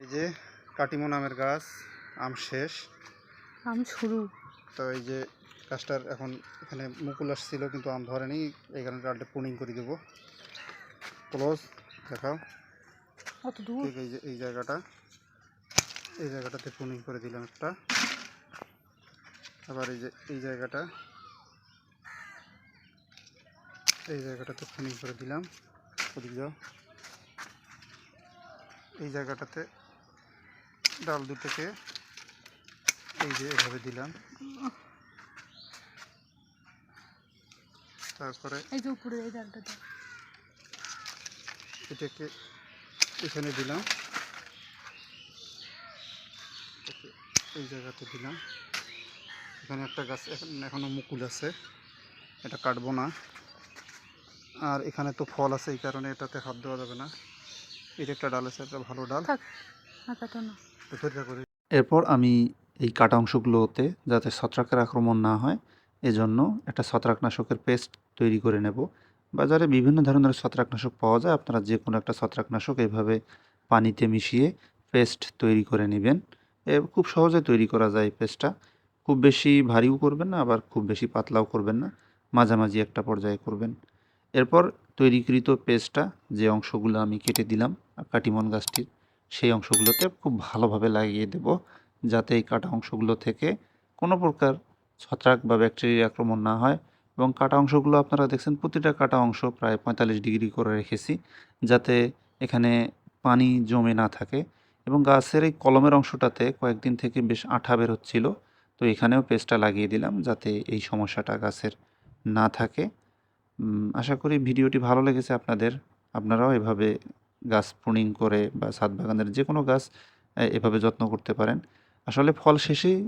এই যে কাটিমন আমের গাছ আম শেষ। আম শুরু। তো এই যে গাছটার এখন এখানে মুকুল আসছিল কিন্তু আম ধরেনি এই কারণে ডালটা পুনিং করে দেবো। ক্লোজ দেখাও। অত দূর? এই যে এই জায়গাটা। এই জায়গাটাতে পুনিং করে দিলাম একটা। আবার এই যে এই জায়গাটা। এই জায়গাটাতে পুনিং করে দিলাম। ওদিক যাও। এই জায়গাটাতে ডাল দুটোকে এই যে এভাবে দিলাম। তারপরে এই যে উপরে এই ডালটাতে এটাকে এখানে দিলাম। এই জায়গাতে দিলাম। এখানে একটা গাছ এখন এখনও মুকুল আছে। এটা কাটবো না। আর এখানে তো ফল আছে এই কারণে এটাতে হাত দেওয়া যাবে না। এটা একটা ডাল আছে একটা ভালো ডাল। না এরপর আমি এই কাটা অংশগুলোতে যাতে ছত্রাকের আক্রমণ না হয়, এজন্য একটা ছত্রাকনাশকের পেস্ট তৈরি করে নেব। বাজারে বিভিন্ন ধরনের ছত্রাকনাশক পাওয়া যায়, আপনারা যে কোনো একটা ছত্রাকনাশক এভাবে পানিতে মিশিয়ে পেস্ট তৈরি করে নেবেন। খুব সহজে তৈরি করা যায় পেস্টটা। খুব বেশি ভারীও করবেন না, আবার খুব বেশি পাতলাও করবেন না, মাঝামাঝি একটা পর্যায়ে করবেন। এরপর তৈরিকৃত পেস্টটা, যে অংশগুলো আমি কেটে দিলাম কাটিমন গাছটির সেই অংশগুলোতে খুব ভালোভাবে লাগিয়ে দেব যাতে এই কাটা অংশগুলো থেকে কোনো প্রকার ছত্রাক বা ব্যাকটেরিয়া আক্রমণ না হয় এবং কাটা অংশগুলো আপনারা দেখছেন প্রতিটা কাটা অংশ প্রায় পঁয়তাল্লিশ ডিগ্রি করে রেখেছি যাতে এখানে পানি জমে না থাকে এবং গাছের এই কলমের অংশটাতে কয়েকদিন থেকে বেশ আঠা বের হচ্ছিল তো এখানেও পেস্টটা লাগিয়ে দিলাম যাতে এই সমস্যাটা গাছের না থাকে। আশা করি ভিডিওটি ভালো লেগেছে আপনাদের। আপনারাও এভাবে গাছ প্রুনিং করে বা ছাদ বাগানের যে কোনো গাছ এভাবে যত্ন করতে পারেন। আসলে ফল শেষেই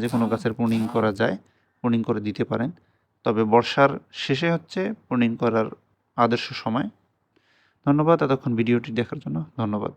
যে কোনো গাছের পুনিং করা যায় পুনিং করে দিতে পারেন। তবে বর্ষার শেষে হচ্ছে পুনিং করার আদর্শ সময়। ধন্যবাদ এতক্ষণ ভিডিওটি দেখার জন্য ধন্যবাদ।